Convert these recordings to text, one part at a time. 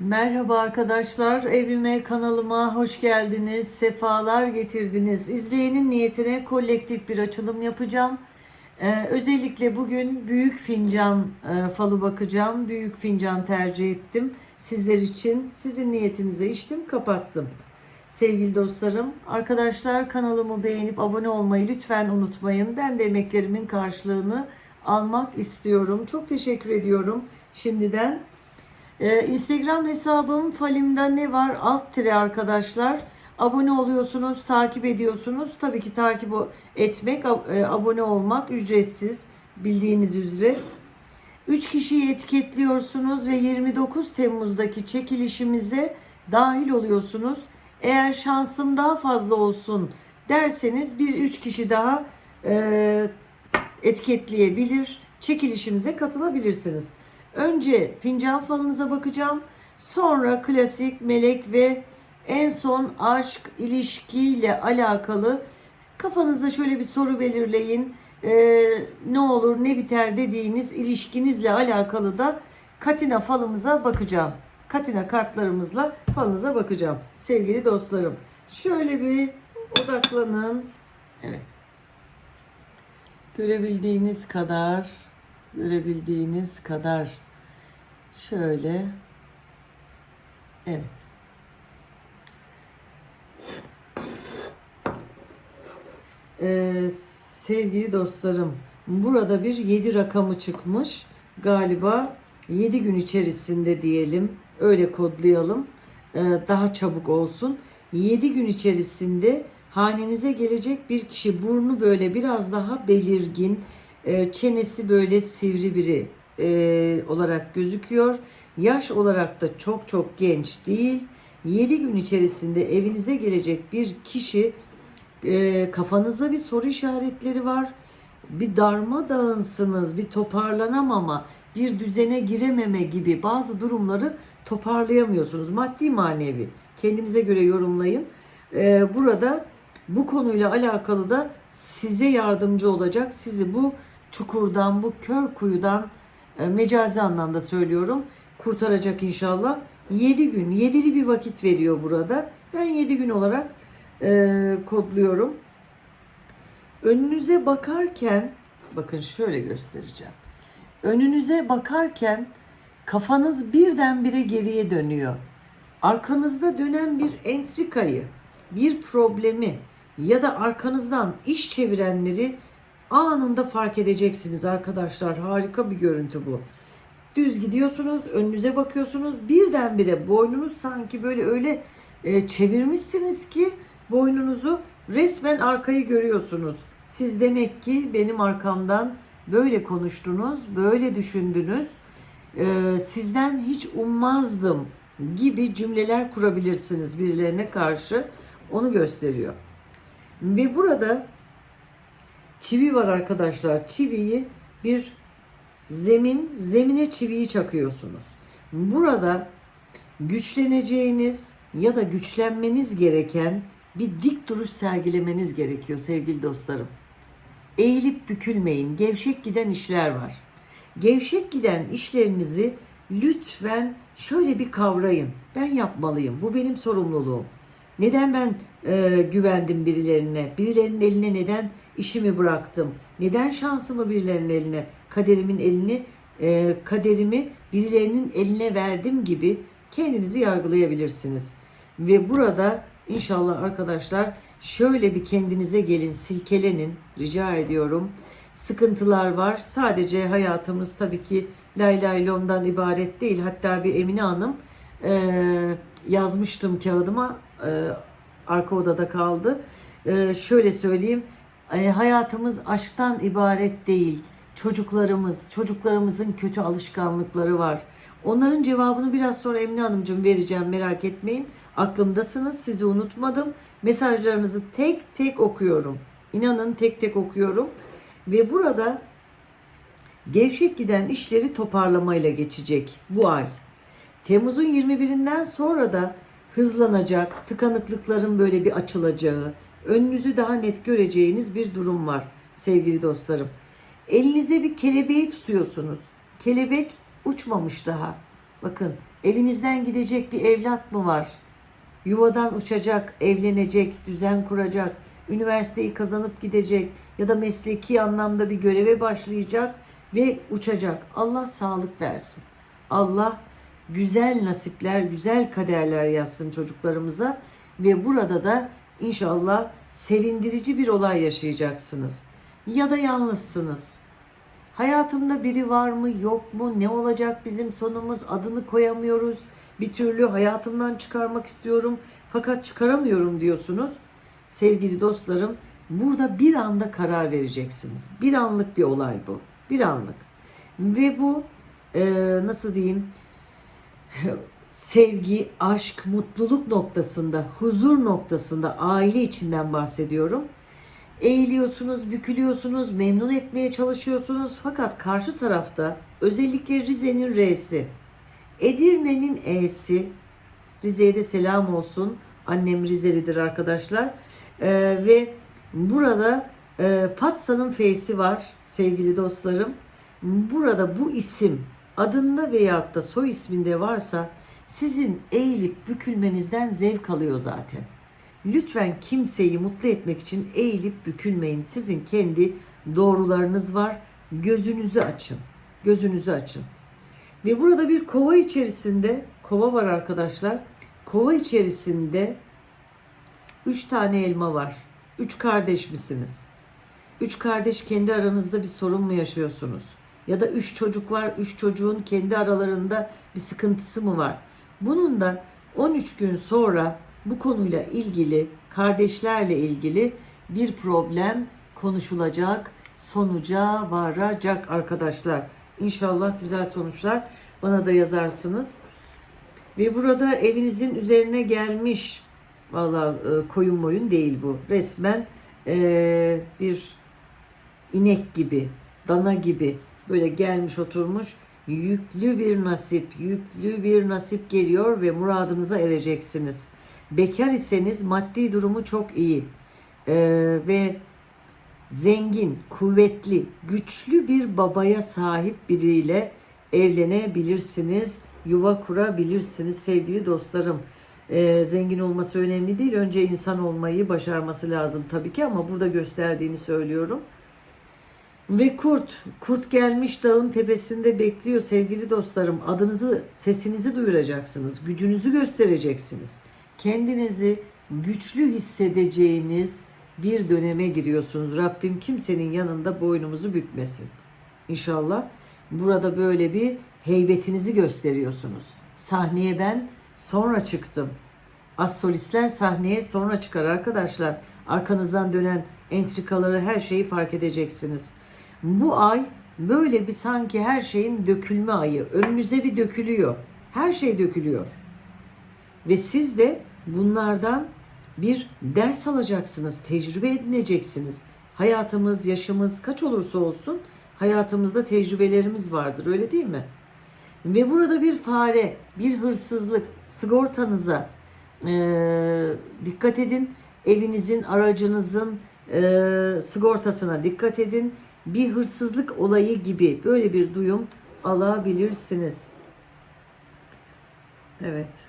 Merhaba arkadaşlar, evime, kanalıma hoş geldiniz, sefalar getirdiniz. İzleyenin niyetine kolektif bir açılım yapacağım. Ee, özellikle bugün büyük fincan e, falı bakacağım. Büyük fincan tercih ettim. Sizler için sizin niyetinize içtim, kapattım. Sevgili dostlarım, arkadaşlar kanalımı beğenip abone olmayı lütfen unutmayın. Ben de emeklerimin karşılığını almak istiyorum. Çok teşekkür ediyorum şimdiden. Ee, Instagram hesabım Falim'de ne var? Alt tire arkadaşlar. Abone oluyorsunuz, takip ediyorsunuz. Tabii ki takip etmek, e, abone olmak ücretsiz bildiğiniz üzere. 3 kişiyi etiketliyorsunuz ve 29 Temmuz'daki çekilişimize dahil oluyorsunuz. Eğer şansım daha fazla olsun derseniz bir 3 kişi daha e, etiketleyebilir, çekilişimize katılabilirsiniz. Önce fincan falınıza bakacağım. Sonra klasik, melek ve en son aşk, ilişkiyle alakalı kafanızda şöyle bir soru belirleyin. Ee, ne olur ne biter dediğiniz ilişkinizle alakalı da Katina falımıza bakacağım. Katina kartlarımızla falınıza bakacağım. Sevgili dostlarım. Şöyle bir odaklanın. Evet. Görebildiğiniz kadar, görebildiğiniz kadar şöyle. Evet. Ee, sevgili dostlarım, burada bir 7 rakamı çıkmış. Galiba 7 gün içerisinde diyelim, öyle kodlayalım. Ee, daha çabuk olsun. 7 gün içerisinde hanenize gelecek bir kişi burnu böyle biraz daha belirgin, e, çenesi böyle sivri biri e, olarak gözüküyor. Yaş olarak da çok çok genç değil. 7 gün içerisinde evinize gelecek bir kişi e, kafanızda bir soru işaretleri var. Bir darmadağınsınız, bir toparlanamama, bir düzene girememe gibi bazı durumları toparlayamıyorsunuz. Maddi manevi. Kendinize göre yorumlayın. E, burada bu konuyla alakalı da size yardımcı olacak. Sizi bu çukurdan, bu kör kuyudan mecazi anlamda söylüyorum kurtaracak inşallah. 7 gün, 7'li bir vakit veriyor burada. Ben 7 gün olarak e, kodluyorum. Önünüze bakarken, bakın şöyle göstereceğim. Önünüze bakarken kafanız birdenbire geriye dönüyor. Arkanızda dönen bir entrikayı, bir problemi ya da arkanızdan iş çevirenleri anında fark edeceksiniz arkadaşlar. Harika bir görüntü bu. Düz gidiyorsunuz, önünüze bakıyorsunuz. Birdenbire boynunuz sanki böyle öyle e, çevirmişsiniz ki boynunuzu resmen arkayı görüyorsunuz. Siz demek ki benim arkamdan böyle konuştunuz, böyle düşündünüz. E, sizden hiç ummazdım gibi cümleler kurabilirsiniz birilerine karşı. Onu gösteriyor. Ve burada çivi var arkadaşlar. Çiviyi bir zemin, zemine çiviyi çakıyorsunuz. Burada güçleneceğiniz ya da güçlenmeniz gereken bir dik duruş sergilemeniz gerekiyor sevgili dostlarım. Eğilip bükülmeyin. Gevşek giden işler var. Gevşek giden işlerinizi lütfen şöyle bir kavrayın. Ben yapmalıyım. Bu benim sorumluluğum. Neden ben e, güvendim birilerine? Birilerinin eline neden işimi bıraktım? Neden şansımı birilerinin eline, kaderimin elini, e, kaderimi birilerinin eline verdim gibi kendinizi yargılayabilirsiniz. Ve burada inşallah arkadaşlar şöyle bir kendinize gelin, silkelenin rica ediyorum. Sıkıntılar var. Sadece hayatımız tabii ki lay lay lomdan ibaret değil. Hatta bir Emine Hanım e, yazmıştım kağıdıma e, arka odada kaldı. E, şöyle söyleyeyim e, hayatımız aşktan ibaret değil. Çocuklarımız, çocuklarımızın kötü alışkanlıkları var. Onların cevabını biraz sonra Emine Hanımcığım vereceğim merak etmeyin. Aklımdasınız sizi unutmadım. Mesajlarınızı tek tek okuyorum. İnanın tek tek okuyorum. Ve burada gevşek giden işleri toparlamayla geçecek bu ay. Temmuz'un 21'inden sonra da hızlanacak, tıkanıklıkların böyle bir açılacağı, önünüzü daha net göreceğiniz bir durum var sevgili dostlarım. Elinize bir kelebeği tutuyorsunuz. Kelebek uçmamış daha. Bakın evinizden gidecek bir evlat mı var? Yuvadan uçacak, evlenecek, düzen kuracak, üniversiteyi kazanıp gidecek ya da mesleki anlamda bir göreve başlayacak ve uçacak. Allah sağlık versin. Allah güzel nasipler, güzel kaderler yazsın çocuklarımıza ve burada da inşallah sevindirici bir olay yaşayacaksınız. Ya da yalnızsınız. Hayatımda biri var mı yok mu ne olacak bizim sonumuz adını koyamıyoruz. Bir türlü hayatımdan çıkarmak istiyorum fakat çıkaramıyorum diyorsunuz. Sevgili dostlarım burada bir anda karar vereceksiniz. Bir anlık bir olay bu. Bir anlık. Ve bu e, nasıl diyeyim sevgi, aşk, mutluluk noktasında, huzur noktasında aile içinden bahsediyorum. Eğiliyorsunuz, bükülüyorsunuz, memnun etmeye çalışıyorsunuz. Fakat karşı tarafta özellikle Rize'nin R'si, Edirne'nin E'si, Rize'ye de selam olsun. Annem Rizelidir arkadaşlar. Ee, ve burada e, Fatsa'nın F'si var sevgili dostlarım. Burada bu isim adında veyahut da soy isminde varsa sizin eğilip bükülmenizden zevk alıyor zaten. Lütfen kimseyi mutlu etmek için eğilip bükülmeyin. Sizin kendi doğrularınız var. Gözünüzü açın. Gözünüzü açın. Ve burada bir kova içerisinde, kova var arkadaşlar. Kova içerisinde üç tane elma var. Üç kardeş misiniz? Üç kardeş kendi aranızda bir sorun mu yaşıyorsunuz? Ya da üç çocuk var, üç çocuğun kendi aralarında bir sıkıntısı mı var? Bunun da 13 gün sonra bu konuyla ilgili, kardeşlerle ilgili bir problem konuşulacak, sonuca varacak arkadaşlar. İnşallah güzel sonuçlar bana da yazarsınız. Ve burada evinizin üzerine gelmiş, valla e, koyun moyun değil bu. Resmen e, bir inek gibi, dana gibi böyle gelmiş oturmuş yüklü bir nasip, yüklü bir nasip geliyor ve muradınıza ereceksiniz. Bekar iseniz maddi durumu çok iyi Ee, ve zengin, kuvvetli, güçlü bir babaya sahip biriyle evlenebilirsiniz, yuva kurabilirsiniz sevgili dostlarım. Ee, zengin olması önemli değil. Önce insan olmayı başarması lazım tabii ki ama burada gösterdiğini söylüyorum. Ve kurt, kurt gelmiş dağın tepesinde bekliyor sevgili dostlarım. Adınızı, sesinizi duyuracaksınız, gücünüzü göstereceksiniz. Kendinizi güçlü hissedeceğiniz bir döneme giriyorsunuz. Rabbim kimsenin yanında boynumuzu bükmesin. İnşallah burada böyle bir heybetinizi gösteriyorsunuz. Sahneye ben sonra çıktım. Az solistler sahneye sonra çıkar arkadaşlar. Arkanızdan dönen entrikaları her şeyi fark edeceksiniz. Bu ay böyle bir sanki her şeyin dökülme ayı. Önünüze bir dökülüyor. Her şey dökülüyor. Ve siz de bunlardan bir ders alacaksınız, tecrübe edineceksiniz. Hayatımız, yaşımız kaç olursa olsun hayatımızda tecrübelerimiz vardır öyle değil mi? Ve burada bir fare, bir hırsızlık, sigortanıza eee, dikkat edin. Evinizin, aracınızın eee, sigortasına dikkat edin. Bir hırsızlık olayı gibi böyle bir duyum alabilirsiniz. Evet.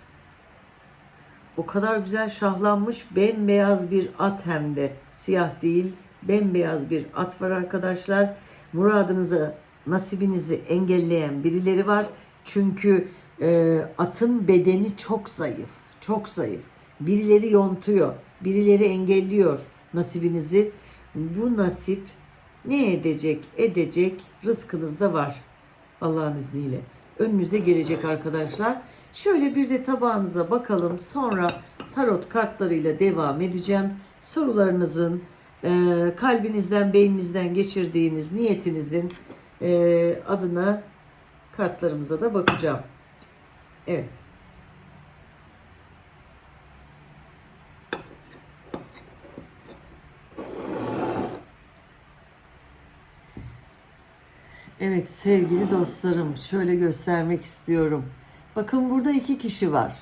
O kadar güzel şahlanmış bembeyaz bir at hem de siyah değil bembeyaz bir at var arkadaşlar. Muradınızı nasibinizi engelleyen birileri var. Çünkü e, atın bedeni çok zayıf. Çok zayıf. Birileri yontuyor. Birileri engelliyor nasibinizi. Bu nasip ne edecek edecek rızkınızda var. Allah'ın izniyle. Önünüze gelecek arkadaşlar. Şöyle bir de tabağınıza bakalım. Sonra tarot kartlarıyla devam edeceğim. Sorularınızın, e, kalbinizden, beyninizden geçirdiğiniz niyetinizin e, adına kartlarımıza da bakacağım. Evet. Evet sevgili dostlarım şöyle göstermek istiyorum. Bakın burada iki kişi var.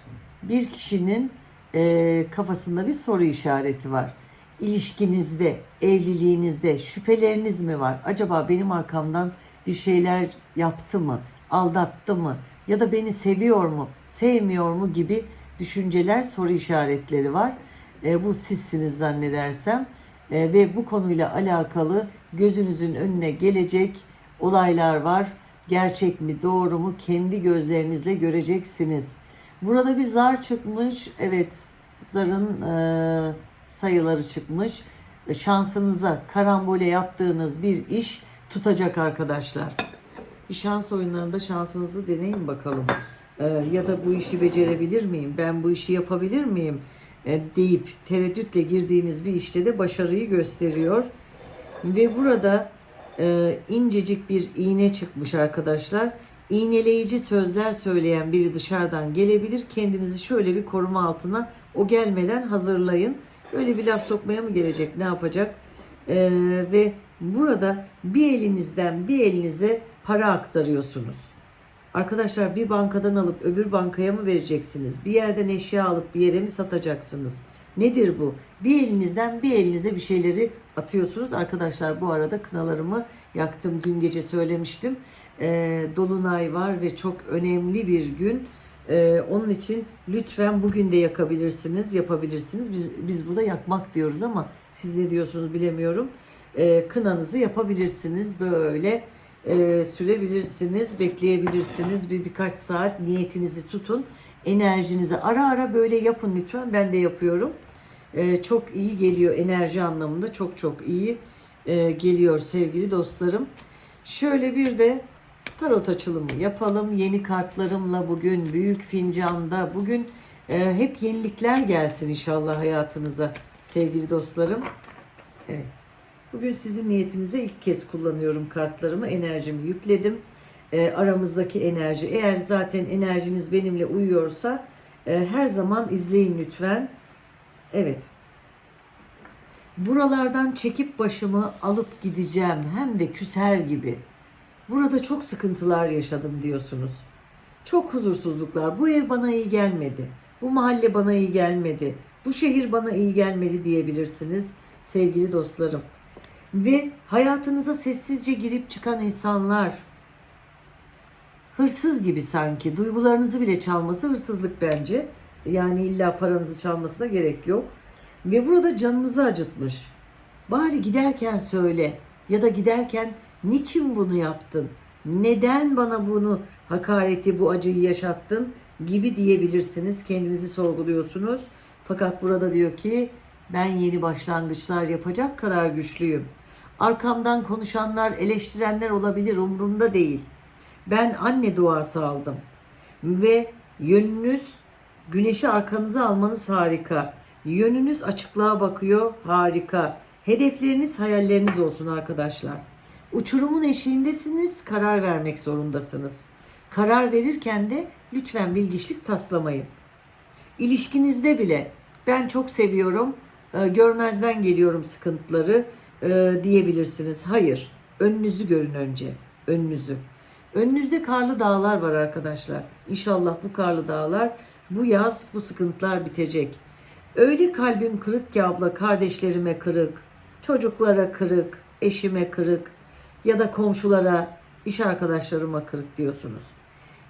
Bir kişinin e, kafasında bir soru işareti var. İlişkinizde, evliliğinizde şüpheleriniz mi var? Acaba benim arkamdan bir şeyler yaptı mı? aldattı mı ya da beni seviyor mu, sevmiyor mu gibi düşünceler, soru işaretleri var. E, bu sizsiniz zannedersem E, ve bu konuyla alakalı gözünüzün önüne gelecek olaylar var. Gerçek mi, doğru mu kendi gözlerinizle göreceksiniz. Burada bir zar çıkmış. Evet, zarın e, sayıları çıkmış. E, Şansınıza karambole yaptığınız bir iş tutacak arkadaşlar. Bir şans oyunlarında şansınızı deneyin bakalım. Ee, ya da bu işi becerebilir miyim? Ben bu işi yapabilir miyim? Ee, deyip tereddütle girdiğiniz bir işte de başarıyı gösteriyor. Ve burada e, incecik bir iğne çıkmış arkadaşlar. İğneleyici sözler söyleyen biri dışarıdan gelebilir. Kendinizi şöyle bir koruma altına o gelmeden hazırlayın. Öyle bir laf sokmaya mı gelecek? Ne yapacak? Ee, ve burada bir elinizden bir elinize para aktarıyorsunuz. Arkadaşlar bir bankadan alıp öbür bankaya mı vereceksiniz? Bir yerden eşya alıp bir yere mi satacaksınız? Nedir bu? Bir elinizden bir elinize bir şeyleri atıyorsunuz. Arkadaşlar bu arada kınalarımı yaktım. Dün gece söylemiştim. Ee, Dolunay var ve çok önemli bir gün. Ee, onun için lütfen bugün de yakabilirsiniz, yapabilirsiniz. Biz, biz burada yakmak diyoruz ama siz ne diyorsunuz bilemiyorum. Ee, kınanızı yapabilirsiniz böyle e, sürebilirsiniz, bekleyebilirsiniz. Bir birkaç saat niyetinizi tutun. Enerjinizi ara ara böyle yapın lütfen. Ben de yapıyorum. Ee, çok iyi geliyor enerji anlamında. Çok çok iyi e, geliyor sevgili dostlarım. Şöyle bir de tarot açılımı yapalım. Yeni kartlarımla bugün büyük fincanda bugün e, hep yenilikler gelsin inşallah hayatınıza sevgili dostlarım. Evet. Bugün sizin niyetinize ilk kez kullanıyorum kartlarımı. Enerjimi yükledim. E, aramızdaki enerji. Eğer zaten enerjiniz benimle uyuyorsa her zaman izleyin lütfen. Evet. Buralardan çekip başımı alıp gideceğim. Hem de küser gibi. Burada çok sıkıntılar yaşadım diyorsunuz. Çok huzursuzluklar. Bu ev bana iyi gelmedi. Bu mahalle bana iyi gelmedi. Bu şehir bana iyi gelmedi diyebilirsiniz sevgili dostlarım. Ve hayatınıza sessizce girip çıkan insanlar hırsız gibi sanki duygularınızı bile çalması hırsızlık bence. Yani illa paranızı çalmasına gerek yok. Ve burada canınızı acıtmış. Bari giderken söyle ya da giderken niçin bunu yaptın? Neden bana bunu hakareti, bu acıyı yaşattın gibi diyebilirsiniz. Kendinizi sorguluyorsunuz. Fakat burada diyor ki ben yeni başlangıçlar yapacak kadar güçlüyüm. Arkamdan konuşanlar, eleştirenler olabilir umurumda değil. Ben anne duası aldım. Ve yönünüz güneşi arkanıza almanız harika. Yönünüz açıklığa bakıyor harika. Hedefleriniz hayalleriniz olsun arkadaşlar. Uçurumun eşiğindesiniz, karar vermek zorundasınız. Karar verirken de lütfen bilgiçlik taslamayın. İlişkinizde bile ben çok seviyorum, e, görmezden geliyorum sıkıntıları e, diyebilirsiniz. Hayır, önünüzü görün önce, önünüzü. Önünüzde karlı dağlar var arkadaşlar. İnşallah bu karlı dağlar bu yaz bu sıkıntılar bitecek. Öyle kalbim kırık ki abla kardeşlerime kırık, çocuklara kırık, eşime kırık ya da komşulara, iş arkadaşlarıma kırık diyorsunuz.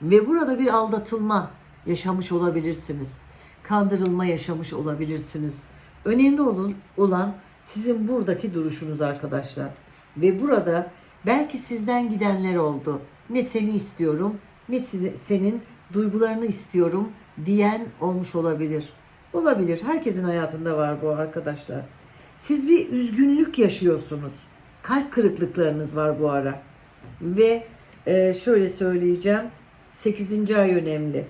Ve burada bir aldatılma yaşamış olabilirsiniz. Kandırılma yaşamış olabilirsiniz. Önemli olun, olan sizin buradaki duruşunuz arkadaşlar. Ve burada belki sizden gidenler oldu. Ne seni istiyorum, ne senin duygularını istiyorum diyen olmuş olabilir. Olabilir. Herkesin hayatında var bu arkadaşlar. Siz bir üzgünlük yaşıyorsunuz. Kalp kırıklıklarınız var bu ara. Ve e, şöyle söyleyeceğim. 8. ay önemli.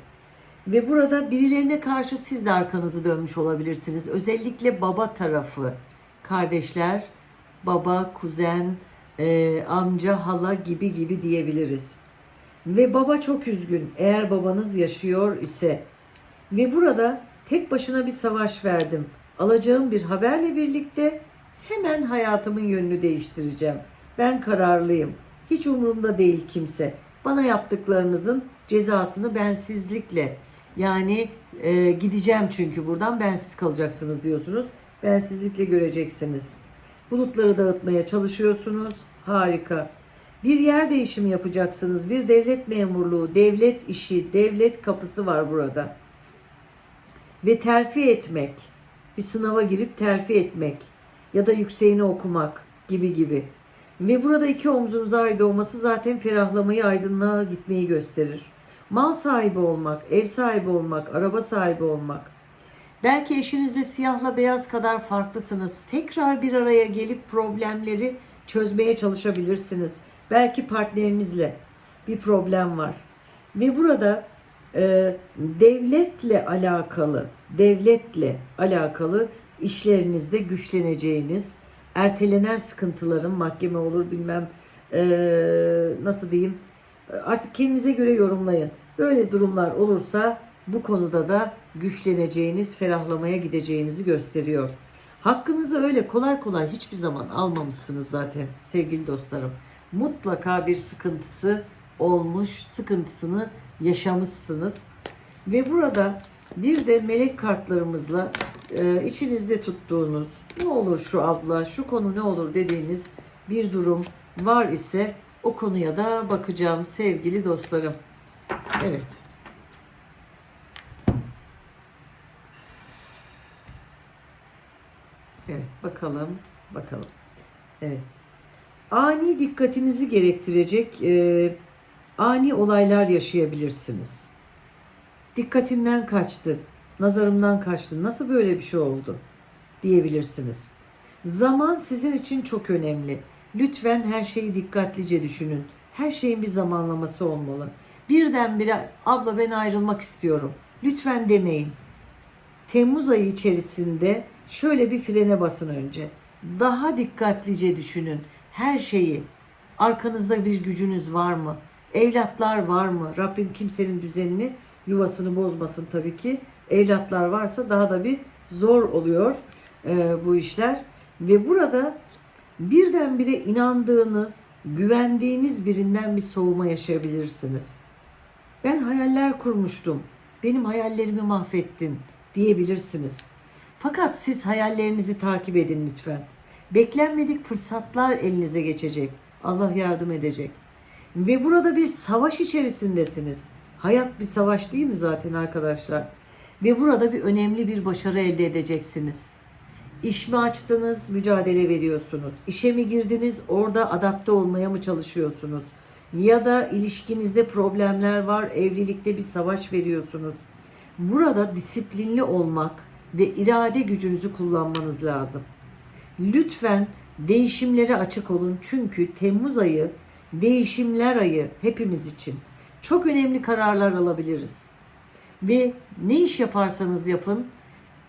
Ve burada birilerine karşı siz de arkanızı dönmüş olabilirsiniz. Özellikle baba tarafı, kardeşler, baba, kuzen, e, amca, hala gibi gibi diyebiliriz. Ve baba çok üzgün eğer babanız yaşıyor ise. Ve burada tek başına bir savaş verdim. Alacağım bir haberle birlikte hemen hayatımın yönünü değiştireceğim. Ben kararlıyım. Hiç umurumda değil kimse. Bana yaptıklarınızın cezasını bensizlikle yani e, gideceğim çünkü buradan bensiz kalacaksınız diyorsunuz. Bensizlikle göreceksiniz. Bulutları dağıtmaya çalışıyorsunuz. Harika. Bir yer değişimi yapacaksınız. Bir devlet memurluğu, devlet işi, devlet kapısı var burada. Ve terfi etmek, bir sınava girip terfi etmek ya da yükseğini okumak gibi gibi. Ve burada iki omzunuza ait olması zaten ferahlamayı, aydınlığa gitmeyi gösterir. Mal sahibi olmak, ev sahibi olmak, araba sahibi olmak. Belki eşinizle siyahla beyaz kadar farklısınız. Tekrar bir araya gelip problemleri çözmeye çalışabilirsiniz. Belki partnerinizle bir problem var. Ve burada e, devletle alakalı, devletle alakalı işlerinizde güçleneceğiniz, ertelenen sıkıntıların mahkeme olur bilmem e, nasıl diyeyim artık kendinize göre yorumlayın. Böyle durumlar olursa bu konuda da güçleneceğiniz, ferahlamaya gideceğinizi gösteriyor. Hakkınızı öyle kolay kolay hiçbir zaman almamışsınız zaten sevgili dostlarım. Mutlaka bir sıkıntısı olmuş, sıkıntısını yaşamışsınız. Ve burada bir de melek kartlarımızla e, içinizde tuttuğunuz ne olur şu abla, şu konu ne olur dediğiniz bir durum var ise o konuya da bakacağım sevgili dostlarım. Evet. Evet bakalım bakalım. Evet. Ani dikkatinizi gerektirecek e, ani olaylar yaşayabilirsiniz. Dikkatimden kaçtı, nazarımdan kaçtı. Nasıl böyle bir şey oldu diyebilirsiniz. Zaman sizin için çok önemli. Lütfen her şeyi dikkatlice düşünün. Her şeyin bir zamanlaması olmalı. Birdenbire abla ben ayrılmak istiyorum. Lütfen demeyin. Temmuz ayı içerisinde şöyle bir frene basın önce. Daha dikkatlice düşünün her şeyi. Arkanızda bir gücünüz var mı? Evlatlar var mı? Rabbim kimsenin düzenini, yuvasını bozmasın tabii ki. Evlatlar varsa daha da bir zor oluyor e, bu işler. Ve burada birdenbire inandığınız, güvendiğiniz birinden bir soğuma yaşayabilirsiniz. Ben hayaller kurmuştum. Benim hayallerimi mahvettin diyebilirsiniz. Fakat siz hayallerinizi takip edin lütfen. Beklenmedik fırsatlar elinize geçecek. Allah yardım edecek. Ve burada bir savaş içerisindesiniz. Hayat bir savaş değil mi zaten arkadaşlar? Ve burada bir önemli bir başarı elde edeceksiniz. İş mi açtınız, mücadele veriyorsunuz? İşe mi girdiniz, orada adapte olmaya mı çalışıyorsunuz? Ya da ilişkinizde problemler var, evlilikte bir savaş veriyorsunuz. Burada disiplinli olmak ve irade gücünüzü kullanmanız lazım. Lütfen değişimlere açık olun çünkü Temmuz ayı değişimler ayı hepimiz için. Çok önemli kararlar alabiliriz. Ve ne iş yaparsanız yapın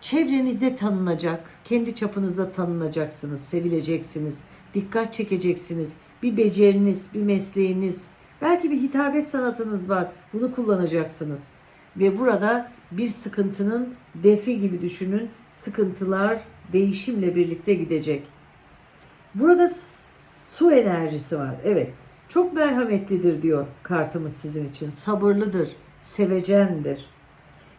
çevrenizde tanınacak, kendi çapınızda tanınacaksınız, sevileceksiniz, dikkat çekeceksiniz. Bir beceriniz, bir mesleğiniz, belki bir hitabet sanatınız var. Bunu kullanacaksınız. Ve burada bir sıkıntının defi gibi düşünün. Sıkıntılar değişimle birlikte gidecek. Burada su enerjisi var. Evet. Çok merhametlidir diyor kartımız sizin için. Sabırlıdır, sevecendir.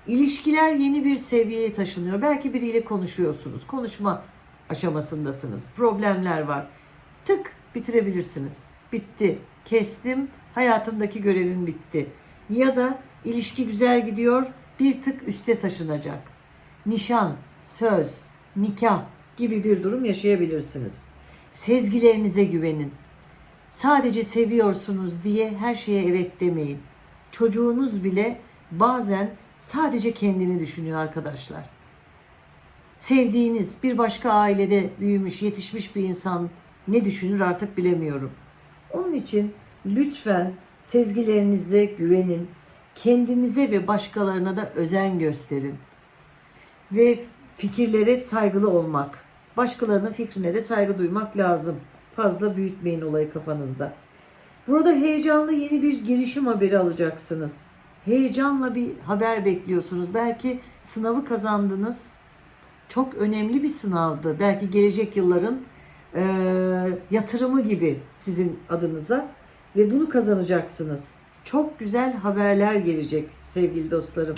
İlişkiler yeni bir seviyeye taşınıyor. Belki biriyle konuşuyorsunuz. Konuşma aşamasındasınız. Problemler var. Tık bitirebilirsiniz. Bitti. Kestim. Hayatımdaki görevim bitti. Ya da ilişki güzel gidiyor. Bir tık üste taşınacak. Nişan, söz, nikah gibi bir durum yaşayabilirsiniz. Sezgilerinize güvenin. Sadece seviyorsunuz diye her şeye evet demeyin. Çocuğunuz bile bazen sadece kendini düşünüyor arkadaşlar. Sevdiğiniz bir başka ailede büyümüş, yetişmiş bir insan ne düşünür artık bilemiyorum. Onun için lütfen sezgilerinize güvenin. Kendinize ve başkalarına da özen gösterin. Ve fikirlere saygılı olmak. Başkalarının fikrine de saygı duymak lazım. Fazla büyütmeyin olayı kafanızda. Burada heyecanlı yeni bir girişim haberi alacaksınız. Heyecanla bir haber bekliyorsunuz. Belki sınavı kazandınız. Çok önemli bir sınavdı. Belki gelecek yılların e, yatırımı gibi sizin adınıza ve bunu kazanacaksınız. Çok güzel haberler gelecek sevgili dostlarım.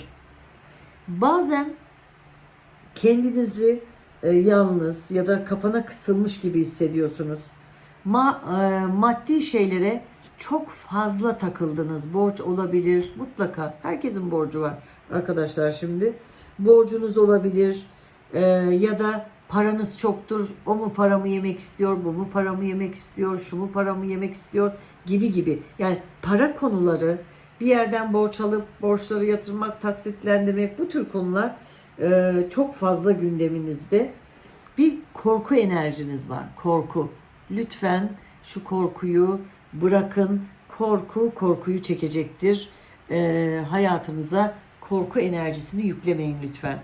Bazen kendinizi e, yalnız ya da kapana kısılmış gibi hissediyorsunuz. ma, e, maddi şeylere çok fazla takıldınız. Borç olabilir mutlaka. Herkesin borcu var arkadaşlar şimdi. Borcunuz olabilir e, ya da paranız çoktur. O mu paramı yemek istiyor, bu mu paramı yemek istiyor, şu mu paramı yemek istiyor gibi gibi. Yani para konuları bir yerden borç alıp borçları yatırmak, taksitlendirmek bu tür konular e, çok fazla gündeminizde. Bir korku enerjiniz var. Korku. Lütfen şu korkuyu bırakın. Korku korkuyu çekecektir. E, hayatınıza korku enerjisini yüklemeyin lütfen.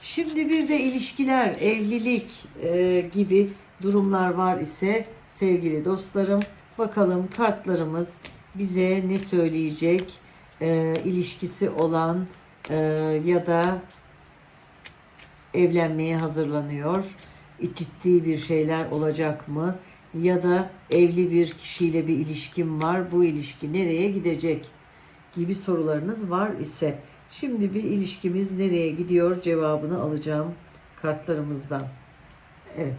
Şimdi bir de ilişkiler, evlilik e, gibi durumlar var ise sevgili dostlarım bakalım kartlarımız bize ne söyleyecek E, ilişkisi olan e, ya da evlenmeye hazırlanıyor. Ciddi bir şeyler olacak mı? Ya da evli bir kişiyle bir ilişkim var. Bu ilişki nereye gidecek? Gibi sorularınız var ise şimdi bir ilişkimiz nereye gidiyor cevabını alacağım kartlarımızdan. Evet.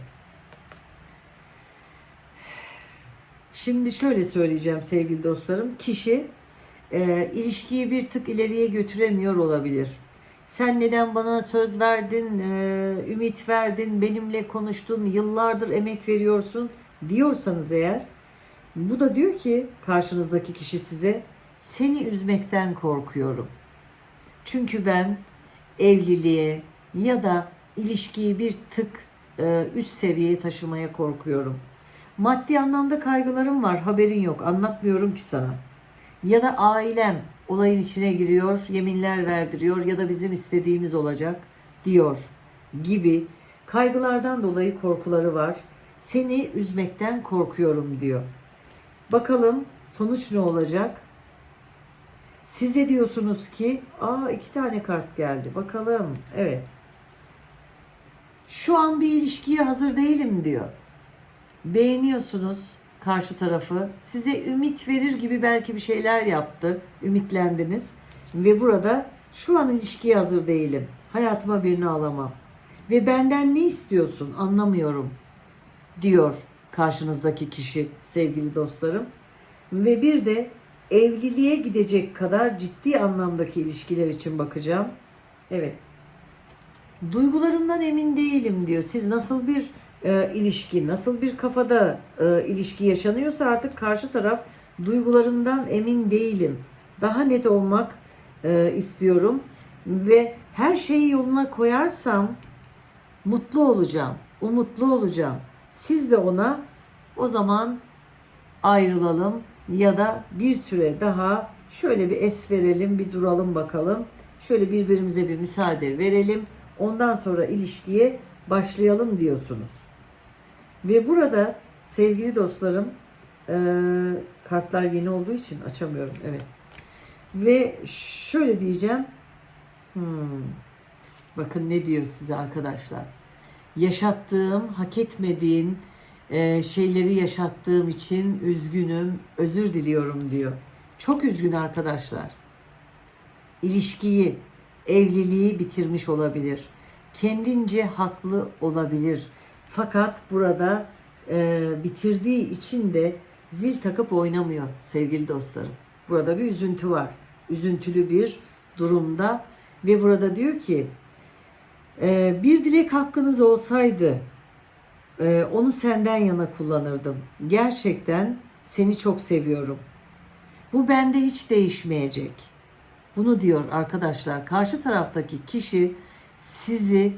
Şimdi şöyle söyleyeceğim sevgili dostlarım. Kişi e, ilişkiyi bir tık ileriye götüremiyor olabilir. Sen neden bana söz verdin, e, ümit verdin, benimle konuştun, yıllardır emek veriyorsun diyorsanız eğer bu da diyor ki karşınızdaki kişi size seni üzmekten korkuyorum. Çünkü ben evliliğe ya da ilişkiyi bir tık e, üst seviyeye taşımaya korkuyorum. Maddi anlamda kaygılarım var, haberin yok. Anlatmıyorum ki sana. Ya da ailem olayın içine giriyor, yeminler verdiriyor ya da bizim istediğimiz olacak diyor gibi kaygılardan dolayı korkuları var. Seni üzmekten korkuyorum diyor. Bakalım sonuç ne olacak? Siz de diyorsunuz ki, aa iki tane kart geldi. Bakalım. Evet. Şu an bir ilişkiye hazır değilim diyor. Beğeniyorsunuz karşı tarafı. Size ümit verir gibi belki bir şeyler yaptı. Ümitlendiniz. Ve burada şu an ilişkiye hazır değilim. Hayatıma birini alamam. Ve benden ne istiyorsun anlamıyorum diyor karşınızdaki kişi sevgili dostlarım. Ve bir de evliliğe gidecek kadar ciddi anlamdaki ilişkiler için bakacağım. Evet. Duygularımdan emin değilim diyor. Siz nasıl bir e, ilişki, nasıl bir kafada e, ilişki yaşanıyorsa artık karşı taraf duygularımdan emin değilim. Daha net olmak e, istiyorum ve her şeyi yoluna koyarsam mutlu olacağım, umutlu olacağım. Siz de ona o zaman ayrılalım ya da bir süre daha şöyle bir es verelim, bir duralım bakalım. Şöyle birbirimize bir müsaade verelim. Ondan sonra ilişkiye başlayalım diyorsunuz. Ve burada sevgili dostlarım e, kartlar yeni olduğu için açamıyorum. Evet. Ve şöyle diyeceğim. Hmm, bakın ne diyor size arkadaşlar. Yaşattığım, hak etmediğin e, şeyleri yaşattığım için üzgünüm, özür diliyorum diyor. Çok üzgün arkadaşlar. İlişkiyi, evliliği bitirmiş olabilir. Kendince haklı olabilir. Fakat burada e, bitirdiği için de zil takıp oynamıyor sevgili dostlarım. Burada bir üzüntü var. Üzüntülü bir durumda ve burada diyor ki e, bir dilek hakkınız olsaydı e, onu senden yana kullanırdım. Gerçekten seni çok seviyorum. Bu bende hiç değişmeyecek. Bunu diyor arkadaşlar. Karşı taraftaki kişi sizi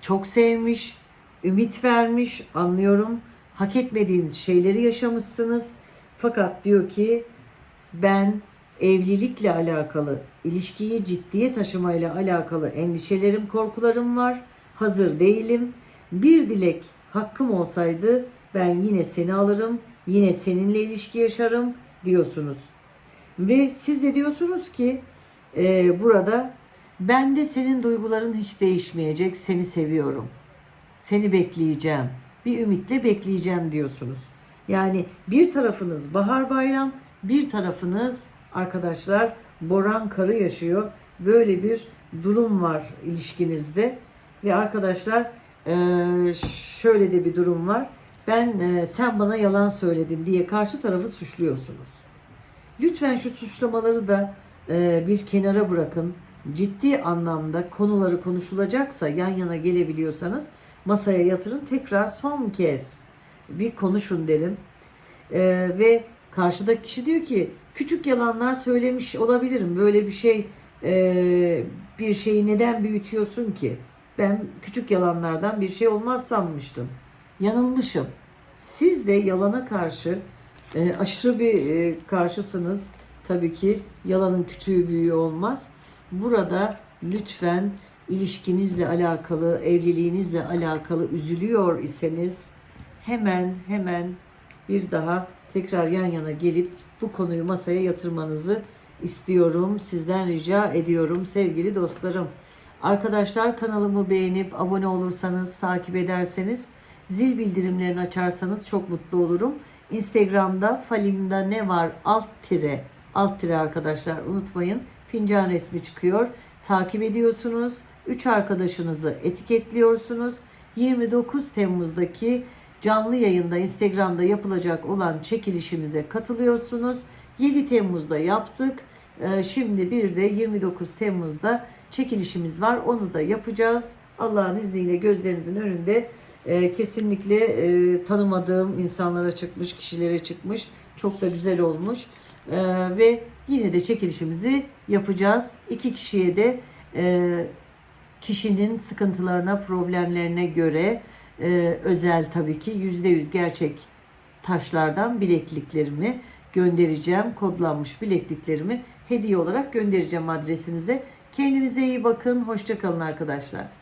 çok sevmiş, ümit vermiş, anlıyorum. Hak etmediğiniz şeyleri yaşamışsınız. Fakat diyor ki ben evlilikle alakalı, ilişkiyi ciddiye taşımayla alakalı endişelerim, korkularım var. Hazır değilim. Bir dilek hakkım olsaydı ben yine seni alırım, yine seninle ilişki yaşarım diyorsunuz. Ve siz de diyorsunuz ki e, burada ben de senin duyguların hiç değişmeyecek, seni seviyorum. Seni bekleyeceğim. Bir ümitle bekleyeceğim diyorsunuz. Yani bir tarafınız Bahar Bayram, bir tarafınız arkadaşlar Boran Karı yaşıyor. Böyle bir durum var ilişkinizde. Ve arkadaşlar eee, şöyle de bir durum var. ben e, sen bana yalan söyledin diye karşı tarafı suçluyorsunuz. Lütfen şu suçlamaları da e, bir kenara bırakın. Ciddi anlamda konuları konuşulacaksa yan yana gelebiliyorsanız masaya yatırın. Tekrar son kez bir konuşun derim. E, ve karşıdaki kişi diyor ki küçük yalanlar söylemiş olabilirim. Böyle bir şey e, bir şeyi neden büyütüyorsun ki? Ben küçük yalanlardan bir şey olmaz sanmıştım. Yanılmışım. Siz de yalana karşı e, aşırı bir e, karşısınız. Tabii ki yalanın küçüğü büyüğü olmaz. Burada lütfen ilişkinizle alakalı, evliliğinizle alakalı üzülüyor iseniz hemen hemen bir daha tekrar yan yana gelip bu konuyu masaya yatırmanızı istiyorum. Sizden rica ediyorum sevgili dostlarım. Arkadaşlar kanalımı beğenip abone olursanız, takip ederseniz, zil bildirimlerini açarsanız çok mutlu olurum. Instagram'da falimda ne var alt tire, alt tire arkadaşlar unutmayın. Fincan resmi çıkıyor. Takip ediyorsunuz. 3 arkadaşınızı etiketliyorsunuz. 29 Temmuz'daki canlı yayında Instagram'da yapılacak olan çekilişimize katılıyorsunuz. 7 Temmuz'da yaptık. Ee, Şimdi bir de 29 Temmuz'da çekilişimiz var. Onu da yapacağız. Allah'ın izniyle gözlerinizin önünde e, kesinlikle e, tanımadığım insanlara çıkmış, kişilere çıkmış. Çok da güzel olmuş. E, ve yine de çekilişimizi yapacağız. İki kişiye de e, kişinin sıkıntılarına, problemlerine göre e, özel tabii ki %100 gerçek taşlardan bilekliklerimi göndereceğim. Kodlanmış bilekliklerimi hediye olarak göndereceğim adresinize. Kendinize iyi bakın. Hoşçakalın arkadaşlar.